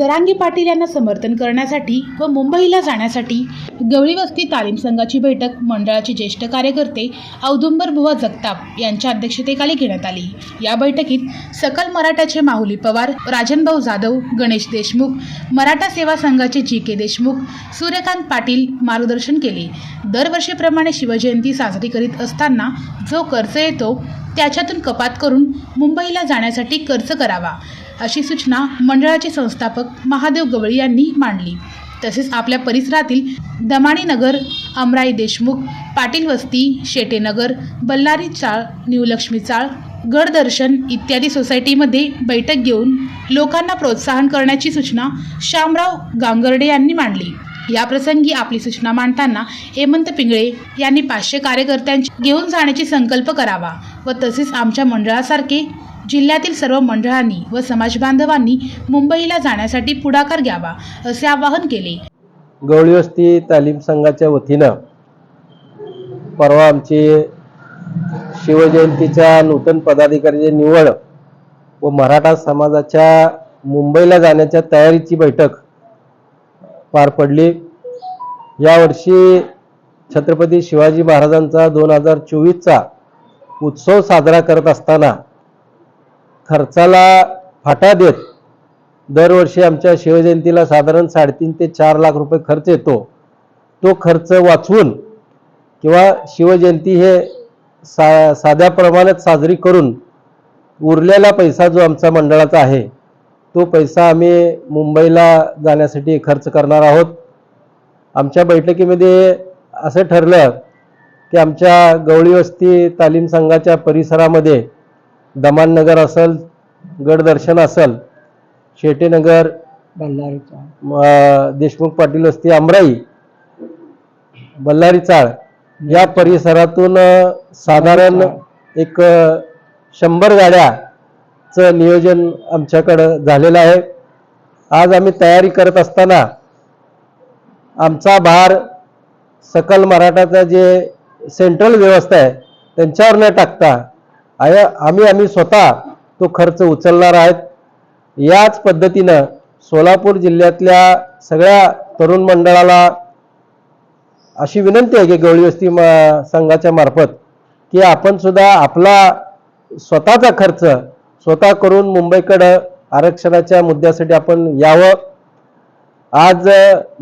जरांगी पाटील यांना समर्थन करण्यासाठी व मुंबईला जाण्यासाठी गवळी वस्ती तालीम संघाची बैठक मंडळाचे ज्येष्ठ कार्यकर्ते औदुंबर बुवा जगताप यांच्या अध्यक्षतेखाली घेण्यात आली. या बैठकीत सकल मराठाचे माहुली पवार राजनभाऊ जाधव गणेश देशमुख मराठा सेवा संघाचे जी के देशमुख सूर्यकांत पाटील मार्गदर्शन केले. दरवर्षीप्रमाणे शिवजयंती साजरी करीत असताना जो खर्च येतो त्याच्यातून कपात करून मुंबईला जाण्यासाठी खर्च करावा. अशी सूचना मंडळाचे संस्थापक महादेव गवळी यांनी मांडली. तसेच आपल्या परिसरातील दमाणी नगर अमराई देशमुख पाटील वस्ती शेटेनगर बल्लारी चाळ न्यूलक्ष्मी चाळ गडदर्शन इत्यादी सोसायटीमध्ये बैठक घेऊन लोकांना प्रोत्साहन करण्याची सूचना श्यामराव गांगर्डे यांनी मांडली. या प्रसंगी आपली सूचना मांडताना हेमंत पिंगळे यांनी पाचशे कार्यकर्त्यांची घेऊन जाण्याची संकल्प करावा. व तसेच आमच्या मंडळासारखे जिल्ह्यातील सर्व मंडळांनी व समाज बांधवांनी मुंबईला जाण्यासाठी पुढाकार घ्यावा असे आवाहन केले. गवळी वस्ती तालीम संघाच्या वतीनं परवा आमची शिवजयंतीच्या नूतन पदाधिकाऱ्याची निवड व मराठा समाजाच्या मुंबईला जाण्याच्या तयारीची बैठक पार पडली. यावर्षी छत्रपती शिवाजी महाराजांचा दोन हजार चोवीसचा उत्सव साजरा करत असताना खर्चाला फाटा देत दरवर्षी आमच्या शिवजयंतीला साधारण साडेतीन ते चार लाख रुपये खर्च येतो. तो खर्च वाचवून किंवा शिवजयंती हे सा साध्या प्रमाणात साजरी करून उरलेला पैसा जो आमचा मंडळाचा आहे तो पैसा आम्ही मुंबईला जाण्यासाठी खर्च करणार आहोत. आमच्या बैठकीमध्ये असं ठरलं की आमच्या गवळी वस्ती तालीम संघाच्या परिसरामध्ये दमाननगर असेल गडदर्शन असेल शेटेनगर देशमुख पाटील वस्ती अमराई बल्लारी चाळ या परिसरातून साधारण एक शंभर गाड्याचं नियोजन आमच्याकडं झालेलं आहे. आज आम्ही तयारी करत असताना आमचा भार सकल मराठाचा जे सेंट्रल व्यवस्था आहे त्यांच्यावर न टाकता. आय आम्ही आम्ही स्वतः तो खर्च उचलणार आहेत. याच पद्धतीनं सोलापूर जिल्ह्यातल्या सगळ्या तरुण मंडळाला अशी विनंती आहे की गवळी वस्ती संघाच्या मार्फत की आपण सुद्धा आपला स्वतःचा खर्च स्वतः करून मुंबईकडं आरक्षणाच्या मुद्द्यासाठी आपण यावं. आज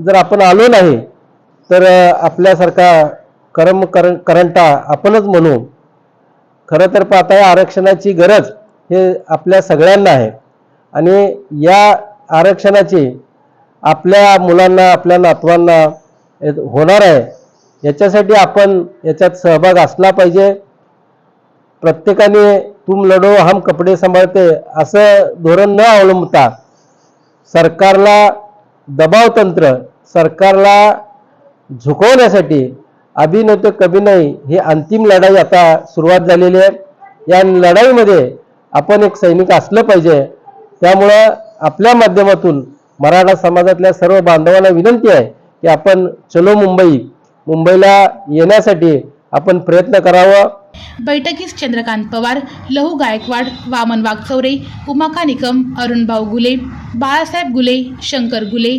जर आपण आलो नाही तर आपल्यासारखा करम कर करंटा आपणच म्हणू. खरं तर पाहता या आरक्षणाची गरज हे आपल्या सगळ्यांना आहे. आणि या आरक्षणाची आपल्या मुलांना आपल्या नातवांना होणार आहे. याच्यासाठी आपण याच्यात सहभाग असला पाहिजे. प्रत्येकाने तुम लढो हम कपडे सांभाळते असं धोरण न अवलंबता सरकारला दबाव तंत्र सरकारला झुकवण्यासाठी अभि न तो कभी नाही ही अंतिम लढाई आता सुरुवात झालेली आहे. या लढाईमध्ये आपण एक सैनिक असलं पाहिजे. त्यामुळं आपल्या माध्यमातून मराठा समाजातल्या सर्व बांधवांना विनंती आहे की आपण चलो मुंबई. मुंबईला येण्यासाठी आपण प्रयत्न करावं. बैठकीस चंद्रकांत पवार लहू गायकवाड वामन वागचौरे उमाका निकम अरुणभाऊ गुले बाळासाहेब गुले शंकर गुले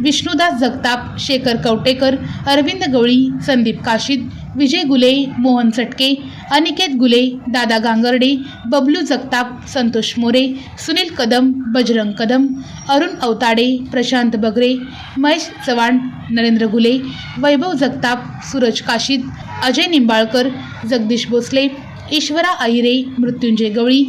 विष्णुदास जगताप शेखर कवटेकर अरविंद गवळी संदीप काशीद विजय गुले मोहन चटके अनिकेत गुले दादा गांगर्डे बबलू जगताप संतोष मोरे सुनील कदम बजरंग कदम अरुण अवताडे प्रशांत बगरे महेश चव्हाण नरेंद्र गुले वैभव जगताप सूरज काशीद अजय निंबाळकर जगदीश भोसले ईश्वरा अहिरे मृत्युंजय गवळी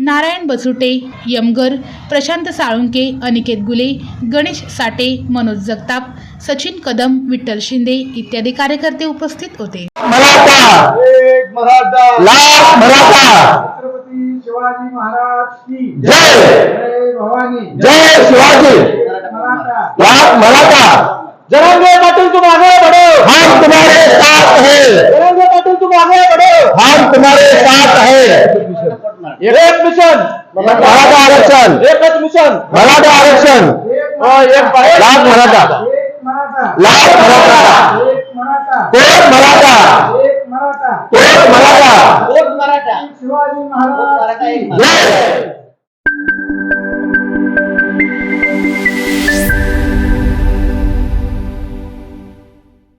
नारायण बसुटे यमगर प्रशांत साळुंके अनिकेत गुले गणेश साटे मनोज जगताप सचिन कदम विठ्ठल शिंदे इत्यादी कार्यकर्ते उपस्थित होते. मराठा एक मराठा. लाख मराठा. छत्रपती शिवाजी महाराज की. जय. जय भवानी. जय शिवाजी. मराठा. लाख मराठा. जरांगे पाटील तुम आगे बढ़ो. हम तुम्हारे साथ हैं. जरांगे पाटील तुम आगे बढ़ो. हम तुम्हारे साथ हैं. एक मिशन. मराठा आरक्षण. एकच मिशन. मराठा आरक्षण. एक लाख मराठा एक मराठा. लाख मराठा. एक मराठा. एक मराठा. एक मराठा. एक मराठा. एक मराठा. शिवाजी महाराज. की जय